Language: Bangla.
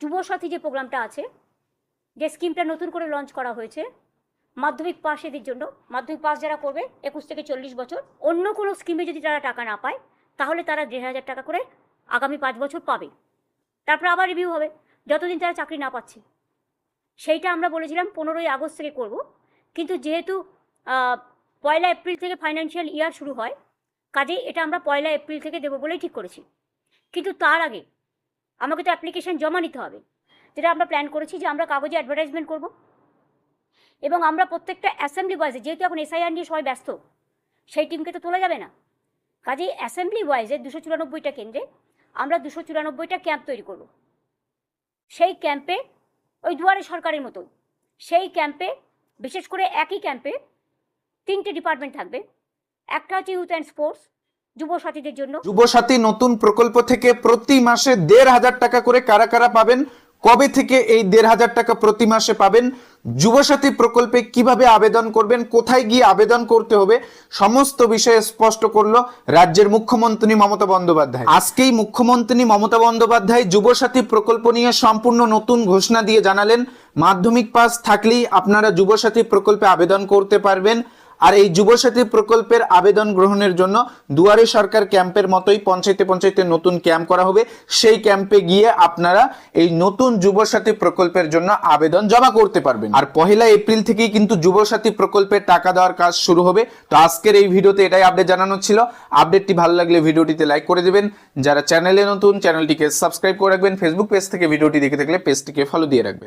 যুবসাথী যে প্রোগ্রামটা আছে, যে স্কিমটা নতুন করে লঞ্চ করা হয়েছে, মাধ্যমিক পাস এদের জন্য, মাধ্যমিক পাস যারা করবে, একুশ থেকে চল্লিশ বছর, অন্য কোনো স্কিমে যদি তারা টাকা না পায়, তাহলে তারা দেড় হাজার টাকা করে আগামী পাঁচ বছর পাবে। তারপর আবার রিভিউ হবে, যতদিন তারা চাকরি না পাচ্ছে। সেইটা আমরা বলেছিলাম, পনেরোই আগস্ট থেকে করব, কিন্তু যেহেতু পয়লা এপ্রিল থেকে ফাইন্যান্সিয়াল ইয়ার শুরু হয়, কাজেই এটা আমরা পয়লা এপ্রিল থেকে দেবো বলেই ঠিক করেছি। কিন্তু তার আগে আমাকে তো অ্যাপ্লিকেশন জমা নিতে হবে। যেটা আমরা প্ল্যান করেছি যে আমরা কাগজে অ্যাডভার্টাইজমেন্ট করব। এবং আমরা প্রত্যেকটা অ্যাসেম্বলি ওয়াইজে যেহেতু এখন এসআইআর নিয়ে সবাই ব্যস্ত, সেই টিমকে তো তোলা যাবে না। কাজেই অ্যাসেম্বলি ওয়াইজে দুশো চুরানব্বইটা কেন্দ্রে আমরা দুশো চুরানব্বইটা ক্যাম্প তৈরি করব। সেই ক্যাম্পে ওই দুয়ারে সরকারের মতোই সেই ক্যাম্পে বিশেষ করে একই ক্যাম্পে তিনটে ডিপার্টমেন্ট থাকবে। একটা হচ্ছে ইউথ অ্যান্ড স্পোর্টস যুব সাথীদের জন্য। যুবসাথী নতুন প্রকল্প থেকে প্রতি মাসে দেড় হাজার টাকা করে কারা কারা পাবেন? কবে থেকে এই দেড় হাজার টাকা প্রতি মাসে পাবেন? যুবসাথী প্রকল্পে কীভাবে আবেদন করবেন? কোথায় গিয়ে আবেদন করতে হবে? সমস্ত বিষয়ে স্পষ্ট করল রাজ্যের মুখ্যমন্ত্রী মমতা বন্দ্যোপাধ্যায়। আজকেই মুখ্যমন্ত্রী মমতা বন্দ্যোপাধ্যায় যুবসাথী প্রকল্প নিয়ে সম্পূর্ণ নতুন ঘোষণা দিয়ে জানালেন। মাধ্যমিক পাস থাকলেই আপনারা যুবসাথী প্রকল্পে আবেদন করতে পারবেন। আর এই যুবসাথী প্রকল্পের আবেদন গ্রহণের জন্য দুয়ারে সরকার ক্যাম্পের মতোই পঞ্চায়েতে পঞ্চায়েতে নতুন ক্যাম্প করা হবে। সেই ক্যাম্পে গিয়ে আপনারা এই নতুন যুবসাথী প্রকল্পের জন্য আবেদন জমা করতে পারবেন। আর পহেলা এপ্রিল থেকেই কিন্তু যুবসাথী প্রকল্পের টাকা দেওয়ার কাজ শুরু হবে। তো আজকের এই ভিডিওতে এটাই আপডেট জানানো ছিল। আপডেটটি ভালো লাগলে ভিডিওটিতে লাইক করে দেবেন। যারা চ্যানেলে নতুন চ্যানেলটিকে সাবস্ক্রাইব করে রাখবেন। ফেসবুক পেজ থেকে ভিডিওটি দেখে থাকলে পেজটিকে ফলো দিয়ে রাখবেন।